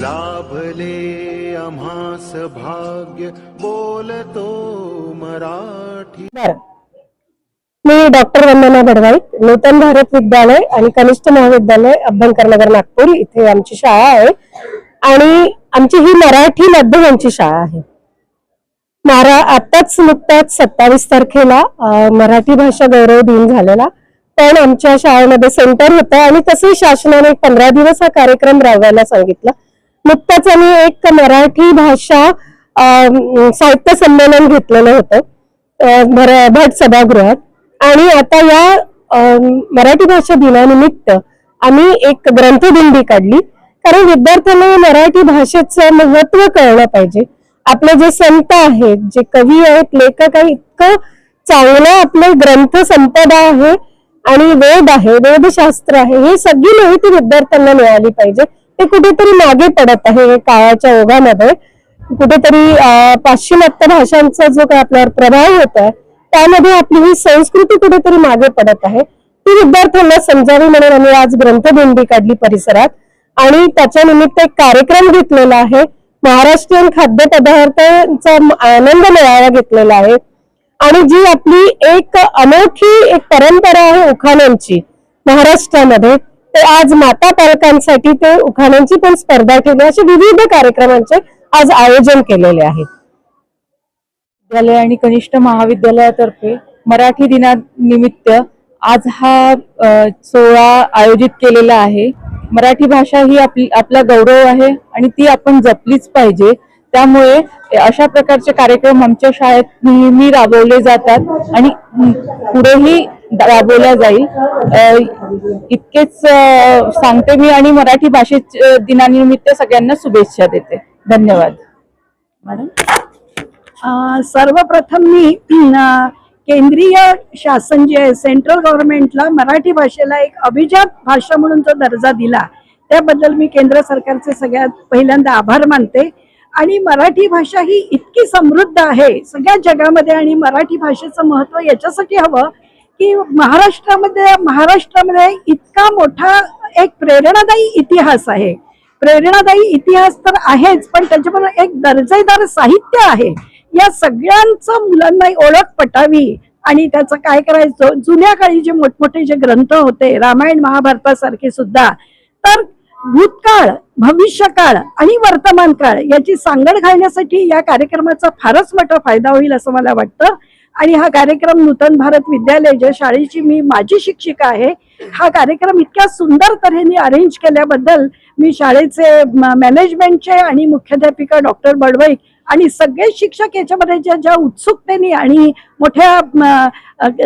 लाभले आम्हास भाग्य बोलतो मराठी. मी डॉक्टर वंदना बडवाईत नूतन भारत विद्यालय आणि कनिष्ठ महाविद्यालय अभ्यंकर नगर नागपूर इथे आमची शाळा आहे. आणि आमची ही मराठी माध्यमांची शाळा आहे. मारा आताच नुकताच सत्तावीस तारखेला मराठी भाषा गौरव दिन झालेला. पण आमच्या शाळेमध्ये सेंटर होतं आणि तसंही शासनाने पंधरा दिवस हा कार्यक्रम राबवायला सांगितला. नुकताच आम्ही एक मराठी भाषा साहित्य संमेलन घेतलेलं होतं भट सभागृहात. आणि आता या मराठी भाषा दिनानिमित्त आम्ही एक ग्रंथदिंडी काढली. कारण विद्यार्थ्यांना मराठी भाषेचं महत्त्व कळलं पाहिजे. आपले जे संत आहेत जे कवी आहेत लेखक आहेत इतकं चांगलं आपले ग्रंथ संपदा आहे. आणि वेद आहे वेदशास्त्र आहे ही सगळी माहिती विद्यार्थ्यांना मिळाली पाहिजे. ते कुठेतरी मागे पडत आहे काळाच्या ओघामध्ये. कुठेतरी पाश्चिमात्य भाषांचा जो काही आपल्यावर प्रभाव होत आहे त्यामध्ये आपली ही संस्कृती कुठेतरी मागे पडत आहे. ती विद्यार्थ्यांना समजावी म्हणून आम्ही आज ग्रंथदिंडी काढली परिसरात. आणि त्याच्या निमित्त एक कार्यक्रम घेतलेला आहे. महाराष्ट्रीयन खाद्यपदार्थांचा आनंद मेळावा घेतलेला आहे. आणि जी आपली एक अनोखी एक परंपरा आहे उखाण्यांची महाराष्ट्रामध्ये ते आज माता पालकांसाठी ते उखाण्यांची पण स्पर्धा ठेवली असे विविध कार्यक्रमांचे आज आयोजन केलेले आहे. विद्यालय आणि कनिष्ठ महाविद्यालयातर्फे मराठी दिनानिमित्त आज हा सोहळा आयोजित केलेला आहे. मराठी भाषा ही आपली आपला गौरव आहे आणि ती आपण जपलीच पाहिजे. त्यामुळे अशा प्रकारचे कार्यक्रम आमच्या शाळेत नेहमी राबवले जातात आणि पुढेही राबवल्या जाईल. इतकेच सांगते मी आणि मराठी भाषे दिनानिमित्त सगळ्यांना शुभेच्छा देते. धन्यवाद. मॅडम? सर्वप्रथम मी केंद्रीय शासन जे आहे सेंट्रल गव्हर्नमेंटला मराठी भाषेला एक अभिजात भाषा म्हणून जो दर्जा दिला त्याबद्दल मी केंद्र सरकारचे सगळ्यात पहिल्यांदा आभार मानते. आणि मराठी भाषा ही इतकी समृद्ध आहे सगळ्या जगामध्ये आणि मराठी भाषेचं महत्त्व याच्यासाठी हवं की महाराष्ट्रामध्ये महाराष्ट्रामध्ये इतका मोठा एक प्रेरणादायी इतिहास आहे. प्रेरणादायी इतिहास तर आहेच पण त्याच्याबरोबर एक दर्जेदार साहित्य आहे. या सगळ्यांचं मुलांना ओळख पटावी आणि त्याचं काय करायचं? जुन्या काळी जे मोठमोठे जे ग्रंथ होते रामायण महाभारतासारखे सुद्धा तर भूतकाळ भविष्यकाळ आणि वर्तमान काळ याची सांगड घालण्यासाठी या कार्यक्रमाचा फारच मोठा फायदा होईल असं मला वाटतं. आणि हा कार्यक्रम नूतन भारत विद्यालय ज्या शाळेची मी माझी शिक्षिका आहे हा कार्यक्रम इतक्या सुंदर तऱ्हेने अरेंज केल्याबद्दल मी शाळेचे मॅनेजमेंटचे आणि मुख्याध्यापिका डॉक्टर बडवईक आणि सगळे शिक्षक याच्यामध्ये ज्या ज्या उत्सुकतेने आणि मोठ्या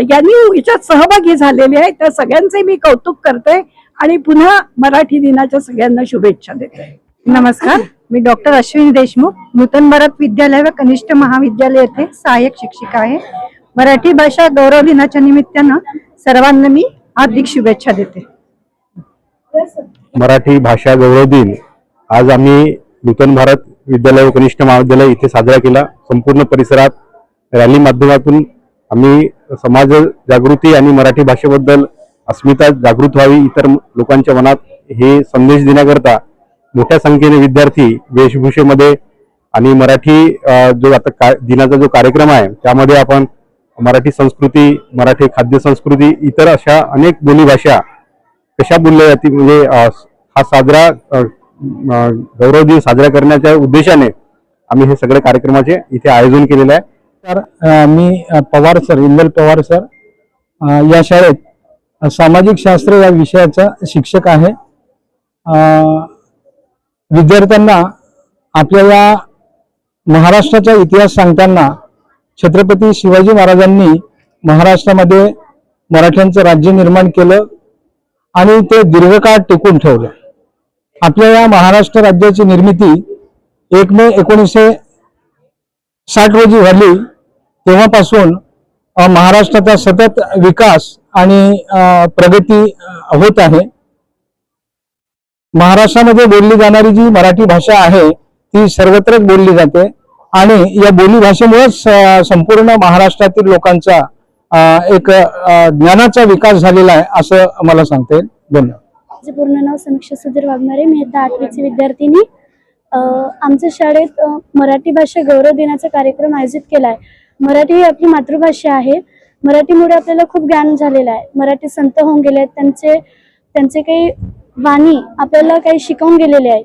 यांनी याच्यात सहभागी झालेले आहेत त्या सगळ्यांचे मी कौतुक करते. आणि पुन्हा मराठी दिनाच्या सगळ्यांना शुभेच्छा देते. नमस्कार मी डॉक्टर अश्विनी देशमुख नूतन भारत विद्यालय व कनिष्ठ महाविद्यालय येथे सहाय्यक शिक्षिका आहे. मराठी भाषा गौरव दिनाच्या निमित्तानं सर्वांना मी हार्दिक शुभेच्छा देते. मराठी भाषा गौरव दिन. आज आम्ही नूतन भारत विद्यालय व कनिष्ठ महाविद्यालय इथे साजरा केला. संपूर्ण परिसरात रॅली माध्यमातून आम्ही समाज जागृती आणि मराठी भाषेबद्दल अस्मिता जागृत व्हावी इतर लोकांच्या मनात हे संदेश देण्याकरता मोठ्या संख्येने विद्यार्थी वेशभूषेमध्ये आणि मराठी जो आता का दिनाचा जो कार्यक्रम आहे त्यामध्ये आपण मराठी संस्कृती मराठी खाद्य संस्कृती इतर अशा अनेक बोलीभाषा कशा बोलल्या जातील? म्हणजे हा साजरा गौरव दिन साजरा करण्याच्या उद्देशाने आम्ही हे सगळे कार्यक्रमाचे इथे आयोजन केलेलं आहे. तर मी पवार सर इंदल पवार सर या शाळेत सामाजिक शास्त्र या विषयाचा शिक्षक आहे. विद्यार्थ्यांना आपल्या या महाराष्ट्राचा इतिहास सांगताना छत्रपती शिवाजी महाराजांनी महाराष्ट्रामध्ये मराठ्यांचं राज्य निर्माण केलं आणि ते दीर्घकाळ टिकून ठेवलं. आपल्या या महाराष्ट्र राज्याची निर्मिती एक मे एकोणीसशे साठ रोजी झाली. तेव्हापासून महाराष्ट्राचा सतत विकास आणि प्रगती होत आहे. महाराष्ट्रामध्ये बोलली जाणारी जी मराठी भाषा आहे ती सर्वत्रच बोलली जाते. आणि या बोली भाषेमुळेच संपूर्ण महाराष्ट्रातील लोकांचा एक ज्ञानाचा विकास झालेला आहे असं मला सांगता येईल. धन्यवाद. माझे पूर्ण नाव समीक्षा सुधीर वाघमारे. मी आता आठवीची विद्यार्थिनी. आमच्या शाळेत मराठी भाषा गौरव दिनाचा कार्यक्रम आयोजित केला आहे. मराठी ही आपली मातृभाषा आहे. मराठीमुळे आपल्याला खूप ज्ञान झालेलं आहे. मराठी संत होऊन गेले आहेत. त्यांचे त्यांचे काही वाणी आपल्याला काही शिकवून गेलेले आहेत.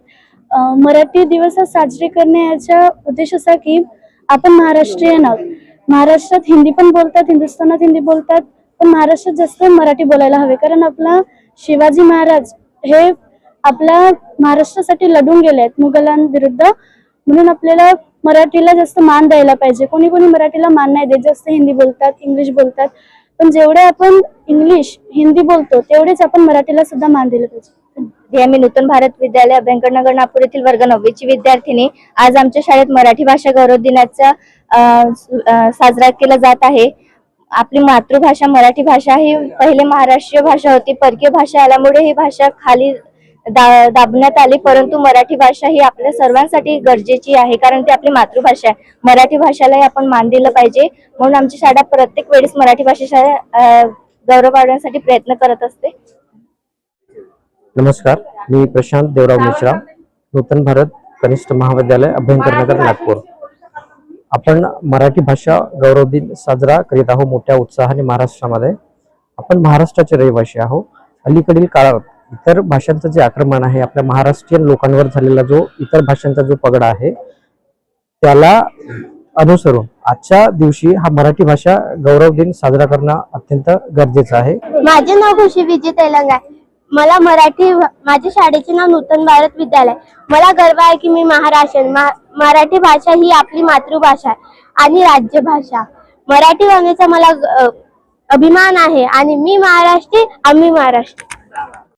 मराठी दिवस हा साजरे करण्याचा उद्देश असा की आपण महाराष्ट्रीयन आहोत. महाराष्ट्रात हिंदी पण बोलतात हिंदुस्थानात हिंदी बोलतात पण महाराष्ट्रात जास्त मराठी बोलायला हवे. कारण आपला शिवाजी महाराज हे आपल्या महाराष्ट्रासाठी लढून गेले आहेत. मुघलांविरुद्ध. म्हणून आपल्याला मराठीला जास्त मान द्यायला पाहिजे. कोणी कोणी मराठीला मान नाही देत जास्त हिंदी बोलतात इंग्लिश बोलतात. पण जेवढे आपण इंग्लिश हिंदी बोलतो तेवढेच आपण मराठीला सुद्धा मान दिलं पाहिजे. मी आम्ही नूतन भारत विद्यालय अभ्यंकरनगर नागपूर येथील वर्ग नववीची विद्यार्थिनी आज आमच्या शाळेत मराठी भाषा गौरव दिनाचा साजरा केला जात आहे. आपली मातृभाषा मराठी भाषा ही पहिले महाराष्ट्रीय भाषा होती. परकीय भाषा आल्यामुळे ही भाषा खाली दा, दाबण्यात आली परंतु मराठी भाषा ही आपल्या सर्वांसाठी गरजेची आहे कारण ती आपली मातृभाषा आहे. मराठी भाषालाही आपण मान दिलं पाहिजे. म्हणून आमची शाळा प्रत्येक वेळेस मराठी भाषेचा गौरव वाढवण्यासाठी प्रयत्न करत असते. नमस्कार. मी प्रशांत देवराव मिश्रा नूतन भारत कनिष्ठ महाविद्यालय अभ्यंकरनगर नागपूर. आपण मराठी भाषा गौरव दिन साजरा करीत आहोत मोठ्या उत्साहाने महाराष्ट्रामध्ये. आपण महाराष्ट्राचे रहिवासी आहोत. अलीकडील काळात इतर भाषांचं जे आक्रमण आहे आपल्या महाराष्ट्रीयन लोकांवर झालेला जो इतर भाषांचा जो पगडा आहे त्याला अनुसरून आजच्या दिवशी हा मराठी भाषा गौरव दिन साजरा करणं अत्यंत गरजेचं आहे. माझे नाव खुशी विजय तेलंग आहे. मला मराठी माझ्या शाळेचे नाव नूतन भारत विद्यालय. मला गर्व आहे की मी महाराष्ट्रीयन. मराठी भाषा ही आपली मातृभाषा आहे आणि राज्यभाषा. मराठी भाषेचा मला अभिमान आहे आणि मी महाराष्ट्री आम्ही महाराष्ट्र.